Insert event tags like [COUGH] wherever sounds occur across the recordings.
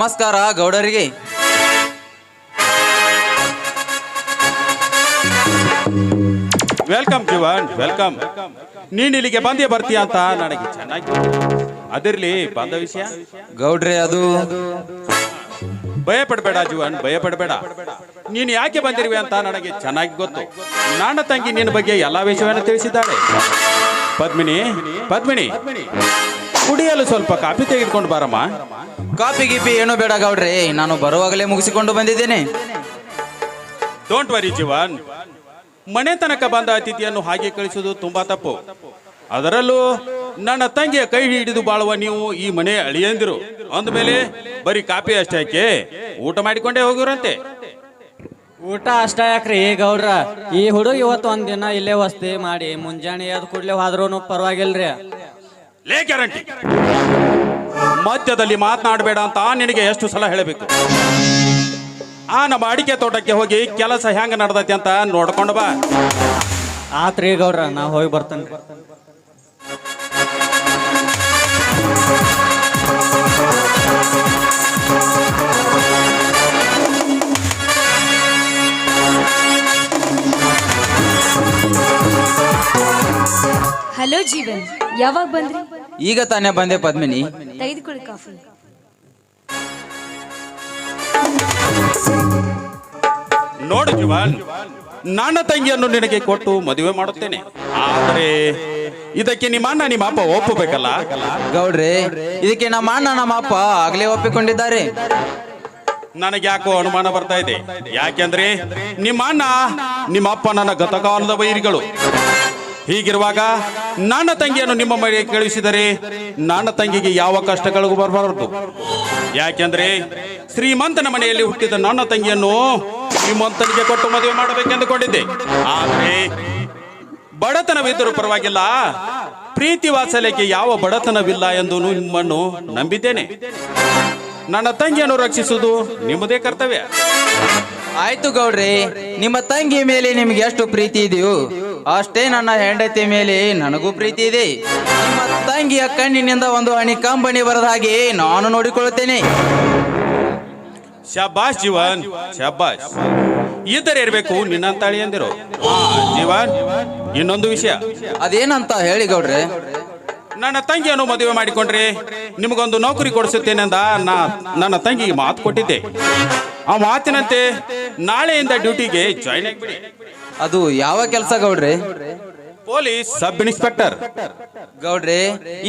ನಮಸ್ಕಾರ ಗೌಡರಿಗೆ. Welcome Jeevan welcome ನೀನ್ ಇಲ್ಲಿಗೆ ಬಂದೇ ಬರ್ತೀಯ ಅಂತ ನನಗೆ ಚೆನ್ನಾಗಿ. ಅದಿರ್ಲಿ ಬಂದ ವಿಷಯ? ಗೌಡ್ರೆ ಅದು ಭಯ ಪಡಬೇಡ ಜೀವನ್ ಭಯ ಪಡಬೇಡ ನೀನು ಯಾಕೆ ಬಂದಿರುವೆ ಅಂತ ನನಗೆ ಚೆನ್ನಾಗಿ ಗೊತ್ತು. ನನ್ನ ತಂಗಿ ನಿನ್ನ ಬಗ್ಗೆ ಎಲ್ಲಾ ವಿಷಯವನ್ನು ತಿಳಿಸಿದ್ದಾಳೆ. ಪದ್ಮಿನಿ ಪದ್ಮಿನಿ. ಕುಡಿಯಲು ಸ್ವಲ್ಪ ಕಾಫಿ ತೆಗೆದುಕೊಂಡು ಬಾರಮ್ಮ. ಕಾಫಿ ಗಿಪಿ ಏನು ಬೇಡ ಗೌಡ್ರಿ. ನಾನು ಬರುವಾಗಲೇ ಮುಗಿಸಿಕೊಂಡು ಬಂದಿದ್ದೇನೆ. Don't worry Jeevan. ಮನೆ ತನಕ ಬಂದ ಅತಿಥಿಯನ್ನು ಹಾಗೆ ಕಳಿಸುವುದು ತುಂಬಾ ತಪ್ಪು. ಅದರಲ್ಲೂ ನನ್ನ ತಂಗಿಯ ಕೈ ಹಿಡಿದು ಬಾಳುವ ನೀವು ಈ ಮನೆ ಅಳಿಯಂದಿರು. ಅಂದಮೇಲೆ ಬರೀ ಕಾಪಿ ಅಷ್ಟೇ ಊಟ ಮಾಡಿಕೊಂಡೇ ಹೋಗಿರಂತೆ ಊಟ ಅಷ್ಟ ಯಾಕ್ರಿ ಗೌಡ್ರ? ಈ ಹುಡುಗ ಇವತ್ತು ಒಂದಿನ ದಿನ ಇಲ್ಲೇ ವಸ್ತಿ ಮಾಡಿ ಮುಂಜಾನೆ ಅದು ಕೂಡ್ಲೆ ಹೋದ್ರೂ ಪರವಾಗಿಲ್ರಿ. ಲೇ ಗ್ಯಾರಂಟಿ. ಮಧ್ಯದಲ್ಲಿ ಮಾತನಾಡಬೇಡ ಅಂತ ನಿನಗೆ ಎಷ್ಟು ಸಲ ಹೇಳಬೇಕು? ಆ ನಮ್ಮ ಅಡಿಕೆ ತೋಟಕ್ಕೆ ಹೋಗಿ ಕೆಲಸ ಹೆಂಗ ನಡ್ದೈತಿ ಅಂತ ನೋಡ್ಕೊಂಡು ಬಾ. ಆತ್ರಿ ಗೌರ ನಾ ಹೋಗಿ ಬರ್ತೇನೆ ಹಲೋ ಜೀವನ್ ಯಾವಾಗ ಬಂದ್ರಿ? ಈಗ ತಾನೇ ಬಂದೆ ಪದ್ಮಿನಿ. ತೆಗೆದುಕೊಳ್ಳಿ ಕಾಫಿ. ನೋಡು ಜೀವನ್ ನನ್ನ ತಂಗಿಯನ್ನು ನಿನಗೆ ಕೊಟ್ಟು ಮದುವೆ ಮಾಡುತ್ತೇನೆ. ಆದರೆ ಇದಕ್ಕೆ ನಿಮ್ಮ ಅಣ್ಣ ನಿಮ್ಮ ಅಪ್ಪ ಒಪ್ಪಬೇಕಲ್ಲ? ಗೌಡ್ರಿ ಇದಕ್ಕೆ ನಮ್ಮ ಅಣ್ಣ ನಮ್ಮ ಅಪ್ಪ ಆಗ್ಲೇ ಒಪ್ಪಿಕೊಂಡಿದ್ದಾರೆ. ನನಗೆ ಯಾಕೋ ಅನುಮಾನ ಬರ್ತಾ ಇದೆ. ಯಾಕೆಂದ್ರೆ ನಿಮ್ಮ ಅಣ್ಣ ನಿಮ್ಮ ಅಪ್ಪ ನನ್ನ ಗತಕಾಲದ ವೈರಿಗಳು. ಹೀಗಿರುವಾಗ ನನ್ನ ತಂಗಿಯನ್ನು ನಿಮ್ಮ ಮನೆಗೆ ಕಳುಹಿಸಿದರೆ ನನ್ನ ತಂಗಿಗೆ ಯಾವ ಕಷ್ಟಗಳಿಗೂ ಬರಬಾರದು. ಯಾಕೆಂದ್ರೆ ಶ್ರೀಮಂತನ ಮನೆಯಲ್ಲಿ ಹುಟ್ಟಿದ ನನ್ನ ತಂಗಿಯನ್ನು ಶ್ರೀಮಂತನಿಗೆ ಕೊಟ್ಟು ಮದುವೆ ಮಾಡಬೇಕೆಂದುಕೊಂಡಿದ್ದೆ. ಆದರೆ ಬಡತನವಿದ್ದರೂ ಪರವಾಗಿಲ್ಲ. ಪ್ರೀತಿ ವಾತ್ಸಲ್ಯಕ್ಕೆ ಯಾವ ಬಡತನವಿಲ್ಲ ಎಂದು ನಿಮ್ಮನ್ನು ನಂಬಿದ್ದೇನೆ. ನನ್ನ ತಂಗಿಯನ್ನು ರಕ್ಷಿಸುವುದು ನಿಮ್ಮದೇ ಕರ್ತವ್ಯ. ಆಯ್ತು ಗೌಡ್ರಿ, ನಿಮ್ಮ ತಂಗಿ ಮೇಲೆ ನಿಮ್ಗೆ ಎಷ್ಟು ಪ್ರೀತಿ ಇದೆಯೋ ಅಷ್ಟೇ ನನ್ನ ಹೆಂಡತಿ ಮೇಲೆ ನನಗೂ ಪ್ರೀತಿ ಇದೆ. ನಿಮ್ಮ ತಂಗಿಯ ಕಣ್ಣಿನಿಂದ ಒಂದು ಹಣಿ ಕಂಬನಿ ಬರದ ಹಾಗೆ ನಾನು ನೋಡಿಕೊಳ್ಳುತ್ತೇನೆ. ಶಬಾಷ್ ಜೀವನ್ ಶಬ್ಬಾಷ್ ಇದ್ದರೆ ಇರಬೇಕು ನಿನ್ನಂತಾಳಿ ಅಂದಿರು ಜೀವನ್ ಇನ್ನೊಂದು ವಿಷಯ. ಅದೇನಂತ ಹೇಳಿ ಗೌಡ್ರೆ? ನನ್ನ ತಂಗಿಯನ್ನು ಮದುವೆ ಮಾಡಿಕೊಂಡ್ರೆ ನಿಮಗೊಂದು ನೌಕರಿ ಕೊಡಿಸುತ್ತೇನೆ ನಾ ನನ್ನ ತಂಗಿಗೆ ಮಾತು ಕೊಟ್ಟಿದ್ದೆ. ಆ ಮಾತಿನಂತೆ ನಾಳೆಯಿಂದ ಡ್ಯೂಟಿಗೆ ಜಾಯ್ನ್ ಆಗಿಬಿಡಿ. ಅದು ಯಾವ ಕೆಲಸ ಗೌಡ್ರಿ? Police sub inspector. ಗೌಡ್ರಿ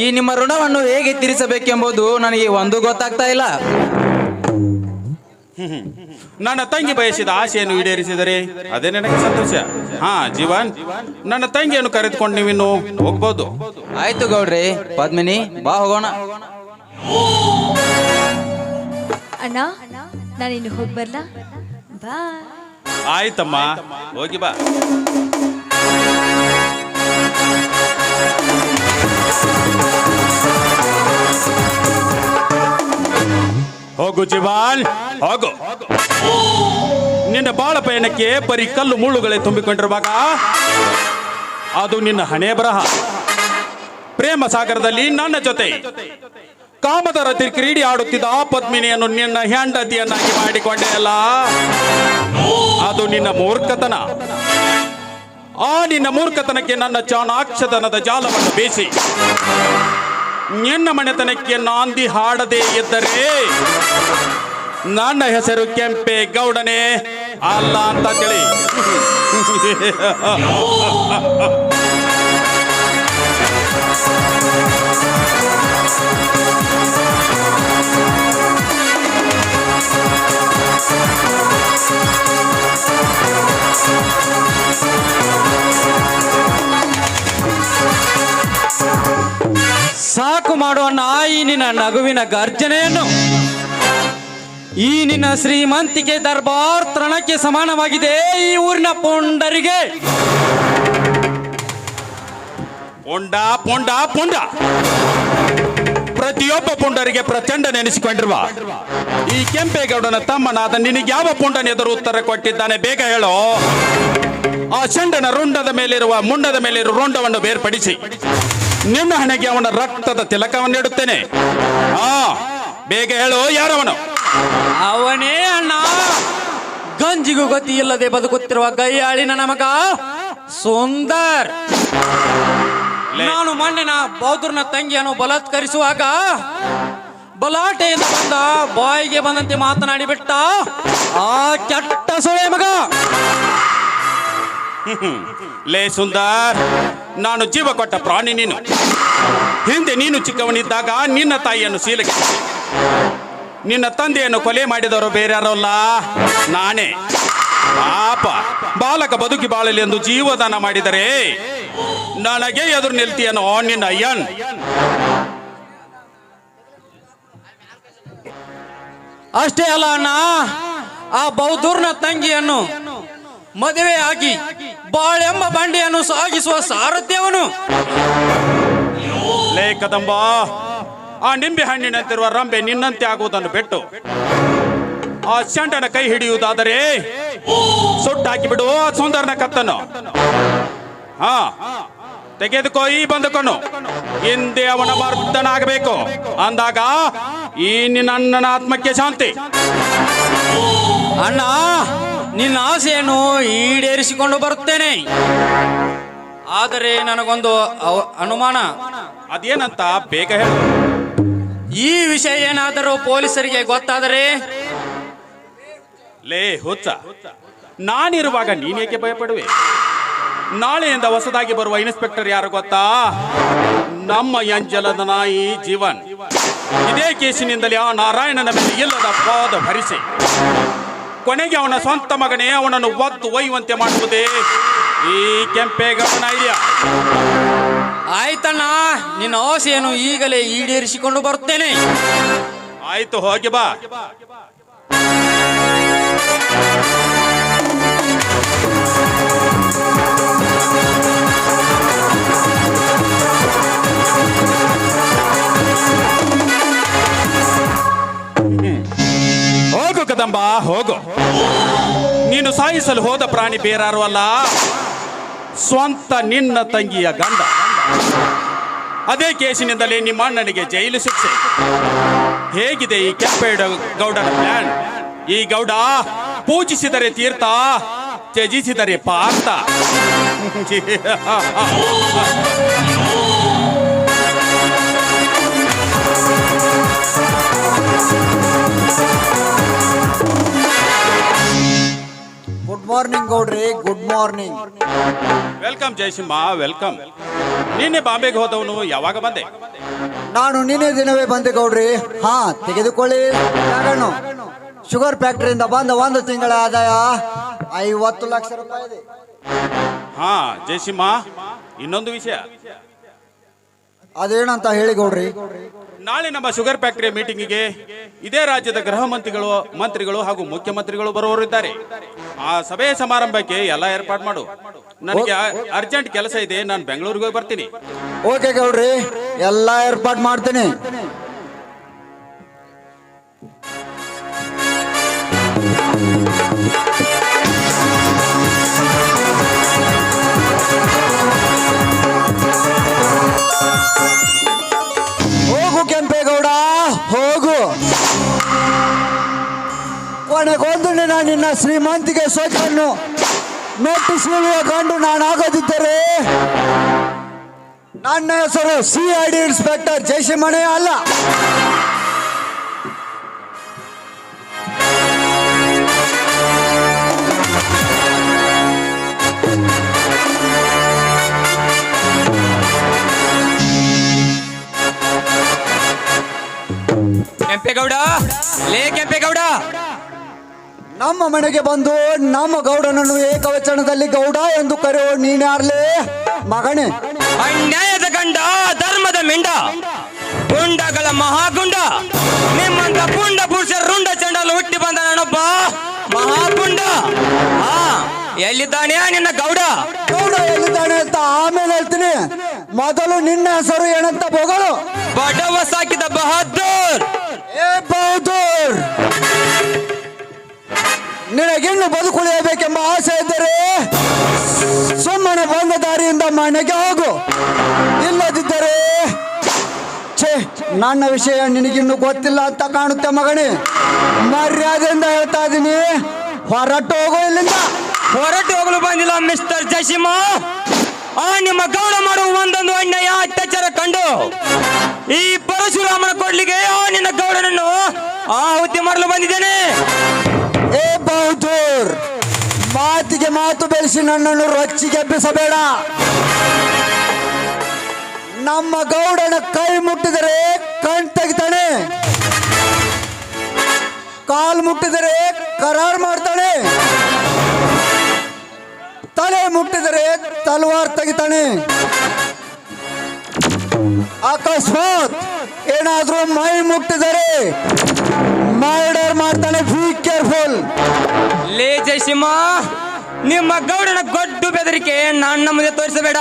ಈ ನಿಮ್ಮ ಋಣವನ್ನು ಹೇಗೆ ತೀರಿಸಬೇಕೆಂಬುದು ನನಗೆ ಒಂದು ಗೊತ್ತಾಗ್ತಾ ಇಲ್ಲ. ನನ್ನ ತಂಗಿ ಬಯಸಿದ ಆಸೆಯನ್ನು ಈಡೇರಿಸಿದರೆ ಅದೇ ನನಗೆ ಸಂತೋಷ. ಹಾ ಜೀವನ್ ನನ್ನ ತಂಗಿಯನ್ನು ಕರೆದುಕೊಂಡು ನೀವಿನ್ನು ಹೋಗ್ಬೋದು. ಆಯ್ತು ಗೌಡ್ರಿ ಪದ್ಮಿನಿ ಬಾ ಹೋಗೋಣ. ಅಣ್ಣ ನಾನಿನ್ನು ಹೋಗ್ಬರ್ಲಾ? ಬಾ ಆಯ್ತಮ್ಮ. ಹೋಗಿ ಬಾ. ಹೋಗು ಜಿವಾಲ್. ಹೋಗು. ನಿನ್ನ ಬಾಳ ಪಯಣಕ್ಕೆ ಬರೀ ಕಲ್ಲು ಮುಳ್ಳುಗಳೇ ತುಂಬಿಕೊಂಡಿರುವಾಗ ಅದು ನಿನ್ನ ಹಣೆ ಬರಹ. ಪ್ರೇಮ ಸಾಗರದಲ್ಲಿ ನನ್ನ ಜೊತೆ. ಕಾಮದ ರತಿ ಕ್ರೀಡೆ ಆಡುತ್ತಿದ್ದ ಆ ಪದ್ಮಿನಿಯನ್ನು ನಿನ್ನ ಹೆಂಡತಿಯನ್ನಾಗಿ ಮಾಡಿಕೊಂಡೆ ಅಲ್ಲ? ಅದು ನಿನ್ನ ಮೂರ್ಖತನ. ಆ ನಿನ್ನ ಮೂರ್ಖತನಕ್ಕೆ ನನ್ನ ಚಾಣಾಕ್ಷತನದ ಜಾಲವನ್ನು ಬೇಸಿ. ನಿನ್ನ ಮನೆತನಕ್ಕೆ ನಾಂದಿ ಹಾಡದೆ ಇದ್ದರೆ ನನ್ನ ಹೆಸರು ಕೆಂಪೆ ಗೌಡನೆ ಅಲ್ಲ ಅಂತ ತಿಳಿ. ಸಾಕು ಮಾಡುವ ನಾಯಿ ನಿನ್ನ ನಗುವಿನ ಗರ್ಜನೆಯನ್ನು. ಈ ನಿನ್ನ ಶ್ರೀಮಂತಿಕೆ ದರ್ಬಾರ್ ತೃಣಕ್ಕೆ ಸಮಾನವಾಗಿದೆ ಈ ಊರಿನ ಪೊಂಡರಿಗೆ. ಪೊಂಡ ಪೊಂಡ ಪುಂಡ. ಪ್ರತಿಯೊಬ್ಬ ಪುಂಡರಿಗೆ ಪ್ರಚಂಡ ನೆನೆಸಿಕೊಂಡಿರುವ ಈ ಕೆಂಪೇಗೌಡನ ತಮ್ಮನಾದ ನಿನಗೆ ಯಾವ ಪುಂಡನೆದುರು ಉತ್ತರ ಕೊಟ್ಟಿದ್ದಾನೆ? ಬೇಗ ಹೇಳೋ. ಆ ಚಂಡನ ರುಂಡದ ಮೇಲಿರುವ, ಮುಂಡದ ಮೇಲಿರುವ ರುಂಡವನ್ನು ಬೇರ್ಪಡಿಸಿ. ನಿನ್ನ ಹಣೆಗೆ ಅವನ ರಕ್ತದ ತಿಲಕವನ್ನು ಇಡುತ್ತೇನೆ ಆ, ಬೇಗ ಹೇಳೋ ಯಾರವನು? ಅವನೇ ಅಣ್ಣ. ಗಂಜಿಗೂ ಗತಿ ಇಲ್ಲದೆ ಬದುಕುತ್ತಿರುವ ಗೈಯಾಳಿನ ನಮಗ ಸುಂದರ್. ನಾನು ಮಣ್ಣಿನ ಬೌದ್ರನ ತಂಗಿಯನ್ನು ಬಲಾತ್ಕರಿಸುವಾಗ ಬಲಾಟೆಯಿಂದ ಬಂದ ಬಾಯಿಗೆ ಬಂದಂತೆ ಮಾತನಾಡಿ ಬಿಟ್ಟ ಆ ಕೆಟ್ಟ ಸೊಳೆ ಮಗ. ಲೇ ಸುಂದರ್ ನಾನು ಜೀವ ಕೊಟ್ಟ ಪ್ರಾಣಿ ನೀನು. ಹಿಂದೆ ನೀನು ಚಿಕ್ಕವನಿದ್ದಾಗ ನಿನ್ನ ತಾಯಿಯನ್ನು ಸೀಲಕ್ಕೆ ನಿನ್ನ ತಂದೆಯನ್ನು ಕೊಲೆ ಮಾಡಿದವರು ಬೇರೆ ಯಾರಲ್ಲ ನಾನೇ. ಪಾಪ ಬಾಲಕ ಬದುಕಿ ಬಾಳಲಿ ಎಂದು ಜೀವದಾನ ಮಾಡಿದರೆ ನನಗೆ ಎದುರು ನಿಲ್ತೀಯನೋ, ನಿನ್ನ ಅಯ್ಯನ್. ಅಷ್ಟೇ ಅಲ್ಲ ಅಣ್ಣ, ಆ ಬೌದ್ಧೂರ್ನ ತಂಗಿಯನ್ನು ಮದುವೆ ಆಗಿ ಬಾಳೆಂಬ ಬಂಡಿಯನ್ನು ಸಾಗಿಸುವ ಸಾರಥ್ಯವನು. ಲೇ ಕದಂಬ, ಆ ನಿಂಬೆ ಹಣ್ಣಿನಂತಿರುವ ರಂಬೆ ನಿನ್ನಂತೆ ಆಗುವುದನ್ನು ಬಿಟ್ಟು ಆ ಚಂಡನ ಕೈ ಹಿಡಿಯುವುದಾದರೆ ಸುಟ್ಟಾಕಿ ಬಿಡು ಸುಂದರನ ಕತ್ತನ್ನು. ಹಾ. ತೆಗೆದುಕೋ ಈ ಬಂದುಕೊಂಡು ಹಿಂದೆ ಅವನ ಮರ್ದನಾಗಬೇಕು. ಅಂದಾಗ ಈ ನಿನ್ನ ಆತ್ಮಕ್ಕೆ ಶಾಂತಿ. ಅಣ್ಣ ನಿನ್ನ ಆಸೆಯನ್ನು ಈಡೇರಿಸಿಕೊಂಡು ಬರುತ್ತೇನೆ. ಆದರೆ ನನಗೊಂದು ಅನುಮಾನ. ಅದೇನಂತ ಬೇಗ ಹೇಳು. ಈ ವಿಷಯ ಏನಾದರೂ ಪೊಲೀಸರಿಗೆ ಗೊತ್ತಾದರೆ? ಲೇ ಹುಚ್ಚ. ನಾನಿರುವಾಗ ನೀನೇಕೆ ಭಯಪಡುವೆ? ನಾಳೆಯಿಂದ ಹೊಸದಾಗಿ ಬರುವ ಇನ್ಸ್ಪೆಕ್ಟರ್ ಯಾರು ಗೊತ್ತಾ? ನಮ್ಮ ಎಂಜಲದ ನಾಯಿ ಜೀವನ್. ಇದೇ ಕೇಸಿನಿಂದಲೇ ಆ ನಾರಾಯಣನ ಮೇಲೆ ಇಲ್ಲದ ಪಾದ ಭರಿಸಿ ಕೊನೆಗೆ ಅವನ ಸ್ವಂತ ಮಗನೇ ಅವನನ್ನು ಒದ್ದು ಒಯ್ಯುವಂತೆ ಮಾಡುವುದೇ ಈ ಕೆಂಪೇಗೌಡನ ಐಡಿಯಾ ಆಯ್ತಣ್ಣ ನಿನ್ನ ಆಸೆಯನ್ನು ಈಗಲೇ ಈಡೇರಿಸಿಕೊಂಡು ಬರುತ್ತೇನೆ. ಆಯ್ತು ಹೋಗಿ ಬಾ. ಕದಂಬ ಹೋಗು. ನೀನು ಸಾಯಿಸಲು ಹೋದ ಪ್ರಾಣಿ ಬೇರಾರು ಅಲ್ಲ. ಸ್ವಂತ ನಿನ್ನ ತಂಗಿಯ ಗಂಡ. ಅದೇ ಕೇಸಿನಿಂದಲೇ ನಿಮ್ಮ ಅಣ್ಣನಿಗೆ ಜೈಲು ಶಿಕ್ಷೆ. ಹೇಗಿದೆ ಈ ಕೆಂಪೇಡ ಗೌಡನ ಪ್ಲಾನ್ ಈ ಗೌಡ ಪೂಜಿಸಿದರೆ ತೀರ್ಥ, ತ್ಯಜಿಸಿದರೆ Partha. [LAUGHS] Good morning ಗೌಡ್ರಿ good morning welcome Jayasimha welcome ನಿನ್ನೆ ಬಾಂಬೆಗೆ ಹೋದವನು ಯಾವಾಗ ಬಂದೆ? ನಾನು ನಿನ್ನೆ ದಿನವೇ ಬಂದೆ ಗೌಡ್ರಿ ಹಾ ತೆಗೆದುಕೊಳ್ಳಿ. ಜಾಗಣ್ಣು. ಶುಗರ್ ಫ್ಯಾಕ್ಟರಿಯಿಂದ ಬಂದ ಒಂದು ತಿಂಗಳ ಆದಾಯ ಐವತ್ತು ಲಕ್ಷ ರೂಪಾಯಿ ಇದೆ. ಹಾ ಜಯಸಿಂಹ ಇನ್ನೊಂದು ವಿಷಯ. ಅದೇನಂತ ಹೇಳಿ ಗೌಡ್ರಿ. ನಾಳೆ ನಮ್ಮ ಶುಗರ್ ಫ್ಯಾಕ್ಟರಿ ಮೀಟಿಂಗಿಗೆ ಇದೇ ರಾಜ್ಯದ ಗೃಹ ಮಂತ್ರಿಗಳು ಮಂತ್ರಿಗಳು ಹಾಗೂ ಮುಖ್ಯಮಂತ್ರಿಗಳು ಬರುವವರಿದ್ದಾರೆ ಆ ಸಭೆಯ ಸಮಾರಂಭಕ್ಕೆ ಎಲ್ಲ ಏರ್ಪಾಡು ಮಾಡು. ನನಗೆ ಅರ್ಜೆಂಟ್ ಕೆಲಸ ಇದೆ ನಾನು ಬೆಂಗಳೂರಿಗೆ ಹೋಗಿ ಬರ್ತೀನಿ. ಓಕೆ ಗೌಡ್ರಿ ಎಲ್ಲ ಏರ್ಪಾಟ್ ಮಾಡ್ತೀನಿ. ಕೊನೆಗೊಂದು ನಾನು ನಿನ್ನ ಶ್ರೀಮಂತಿಗೆ ಸ್ವಚ್ಛನ್ನು ಕಂಡು ನಾನು ನಾನಾಗದಿದ್ದರೆ ನನ್ನ ಹೆಸರು ಸಿ ಐ ಡಿ ಇನ್ಸ್ಪೆಕ್ಟರ್ ಜಯಸಿಂಹನೇ ಅಲ್ಲ. ಕೆಂಪೇಗೌಡ, ಲೇ ಕೆಂಪೇಗೌಡ. ನಮ್ಮ ಮನೆಗೆ ಬಂದು ನಮ್ಮ ಗೌಡನನ್ನು ಏಕವಚನದಲ್ಲಿ ಗೌಡ ಎಂದು ಕರೆಯುವ ನೀನ್ಯಾರ್ಲೇ ಮಗನೇ. ಅನ್ಯಾಯದ ಗಂಡ ಧರ್ಮದ ಮಿಂಡ ಗುಂಡಗಳ ಮಹಾಗುಂಡ ನಿಮ್ಮಂತ ಪುಂಡ ಪುರುಷ ರುಂಡ ಚಂಡಲು ಹುಟ್ಟಿ ಬಂದ ನಾನೊಬ್ಬ ಮಹಾಪುಂಡ ಆ ಎಲ್ಲಿದ್ದಾನೆ ನಿನ್ನ ಗೌಡ? ಗೌಡ ಎಲ್ಲಿದ್ದಾನೆ ಅಂತ ಆಮೇಲೆ ಹೇಳ್ತೀನಿ. ಮೊದಲು ನಿನ್ನ ಹೆಸರು ಏನಂತ ಬೊಗಳು? ಬಡವ ಸಾಕಿದ ಬಹದ್ದೂರ್. ನಿನಗಿನ್ನು ಬದುಕುಳಿಯಬೇಕೆಂಬ ಆಸೆ ಇದ್ದರೆ ಸುಮ್ಮನೆ ಬಂದ ದಾರಿಯಿಂದ ಮನೆಗೆ ಹೋಗು. ಇಲ್ಲದಿದ್ದರೆ, ಛೇ, ನನ್ನ ವಿಷಯ ನಿನಗಿನ್ನು ಗೊತ್ತಿಲ್ಲ ಅಂತ ಕಾಣುತ್ತೆ ಮಗನೇ. ಮರ್ಯಾದೆಯಿಂದ ಹೇಳ್ತಾ ಇದ್ದೀನಿ ಹೊರಟು ಹೋಗು ಇಲ್ಲಿಂದ. ಹೊರಟು ಹೋಗಲು ಬಂದಿಲ್ಲ ಮಿಸ್ಟರ್ ಜಸಿಮ ಆ, ನಿಮ್ಮ ಗೌಡ ಮಾಡುವ ಒಂದೊಂದು ಅನ್ಯಾಯ, ಅತ್ಯಾಚಾರ ಕಂಡು ಈ ಪರಶುರಾಮನ ಕೊಡ್ಲಿಗೆ ಆ ನಿನ್ನ ಗೌಡನನ್ನು ಆಹುತಿ ಮಾಡಲು ಬಂದಿದ್ದೇನೆ. ಏ ಬೌದ್ಧೂರ್, ಮಾತಿಗೆ ಮಾತು ಬೆಳೆಸಿ ನನ್ನನ್ನು ರೊಚ್ಚಿಗೆ ಎಬ್ಬಿಸಬೇಡ ನಮ್ಮ ಗೌಡನ ಕೈ ಮುಟ್ಟಿದರೆ ಕಣ್ ತೆಗಿತಾನೆ. ಕಾಲ್ ಮುಟ್ಟಿದರೆ ಕರಾರ್ ಮಾಡ್ತಾನೆ. ತಲೆ ಮುಟ್ಟಿದರೆ ತಲವಾರ್ ತೆಗಿತಾನೆ. ಅಕಸ್ಮಾತ್ ಏನಾದ್ರೂ ಮೈ ಮುಟ್ಟಿದರೆ ಮರ್ಡರ್ ಮಾಡ್ತಾನೆ ಕೇರ್ಫುಲ್ ಲೇ ಜಯಸಿಂಹ ನಿಮ್ಮ ಗೌಡನ ಗೊಡ್ಡು ಬೆದರಿಕೆ ನನ್ನ ಮುಂದೆ ತೋರಿಸಬೇಡ.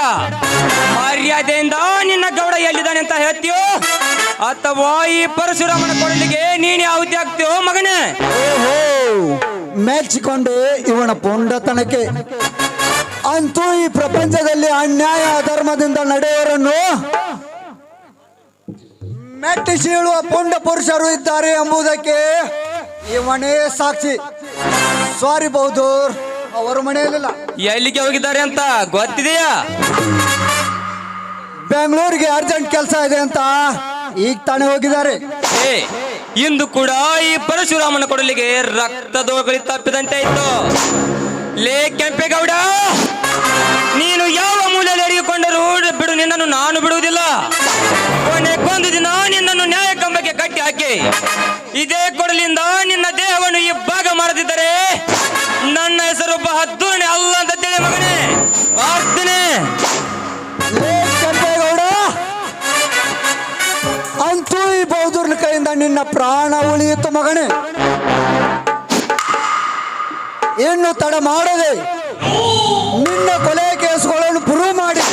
ಮರ್ಯಾದೆಯಿಂದ ನಿನ್ನ ಗೌಡ ಎಲ್ಲಿದ್ದಾನೆ ಅಂತ ಹೇಳ್ತೀಯೋ ಅಥವಾ ಈ ಪರಶುರಾಮನ ಕೊಡಲಿಗೆ ನೀನೇ ಆಹುತಿ ಆಗ್ತೀಯೋ ಮಗನೇ? ಓಹೋ ಮೆಚ್ಚಿಕೊಂಡೆ ಇವನ ಪುಂಡತನಕ್ಕೆ. ಅಂತೂ ಈ ಪ್ರಪಂಚದಲ್ಲಿ ಅನ್ಯಾಯ ಅಧರ್ಮದಿಂದ ನಡೆಯುವರನ್ನು ಮೆಟ್ಟಿಸಿ ಹೇಳುವ ಪುಂಡ ಪುರುಷರು ಇದ್ದಾರೆ ಎಂಬುದಕ್ಕೆ ಇವನೇ ಸಾಕ್ಷಿ. ಸಾರಿ ಬೌದೂರ್ ಅವರ ಮನೆಯಲ್ಲಿಲ್ಲ ಎಲ್ಲಿಗೆ ಹೋಗಿದ್ದಾರೆ ಅಂತ ಗೊತ್ತಿದೆಯಾ? ಬೆಂಗಳೂರಿಗೆ ಅರ್ಜೆಂಟ್ ಕೆಲಸ ಇದೆ ಅಂತ ಈಗ ತಾನೇ ಹೋಗಿದ್ದಾರೆ. ಏ ಇಂದು ಕೂಡ ಈ ಪರಶುರಾಮನ ಕೊಡಲಿಗೆ ರಕ್ತದೋಗಳಿ ತಪ್ಪಿದಂತೆ ಇತ್ತು ಲೇ ಕೆಂಪೇಗೌಡ ನೀನು ಯಾವ ಮೂಲೆಯಲ್ಲಿ ಅಡಿಗಿಕೊಂಡರೂ ಬಿಡು ನಿನ್ನನ್ನು ನಾನು ಬಿಡುವುದಿಲ್ಲ. ಕೊನೆಗೊಂದು ದಿನ ನಿನ್ನನ್ನು ನ್ಯಾಯ ಕಂಬಕ್ಕೆ ಕಟ್ಟಿ ಹಾಕಿ. ಇದೇ ಕೊಡಲಿಂದ ನಿನ್ನ ದೇಹವನ್ನು ಭಾಗ ಮಾಡದಿದ್ದರೆ ನನ್ನ ಹೆಸರು ಬಹದ್ದೂನೆ ಅಲ್ಲ ಅಂತ ತಿಳಿ ಮಗನೇ. ಆಡ್ತೀನಿ ಕೆಂಪೇಗೌಡ ಅಂತೂ ಈ ಬೌದ್ಧನ ಕೈಯಿಂದ ನಿನ್ನ ಪ್ರಾಣ ಉಳಿಯಿತು ಮಗನೇ. ಇನ್ನು ತಡ ಮಾಡದೆ ನಿನ್ನ ಕೊಲೆ ಕೇಸುಗಳನ್ನು ಪ್ರೂವ್ ಮಾಡಿ.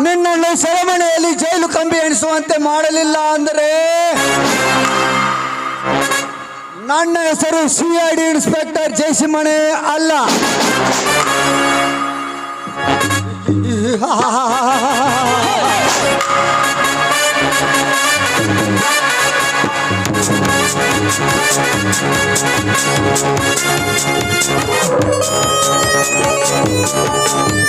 ನಿನ್ನನ್ನು ಸೆರೆಮನೆಯಲ್ಲಿ ಜೈಲು ಕಂಬಿ ಎಣಿಸುವಂತೆ ಮಾಡಲಿಲ್ಲ ಅಂದರೆ ನನ್ನ ಹೆಸರು ಸಿ ಐ ಡಿ ಇನ್ಸ್ಪೆಕ್ಟರ್ ಜಯಸಿಂಹಣೆ ಅಲ್ಲ. [LAUGHS] [LAUGHS]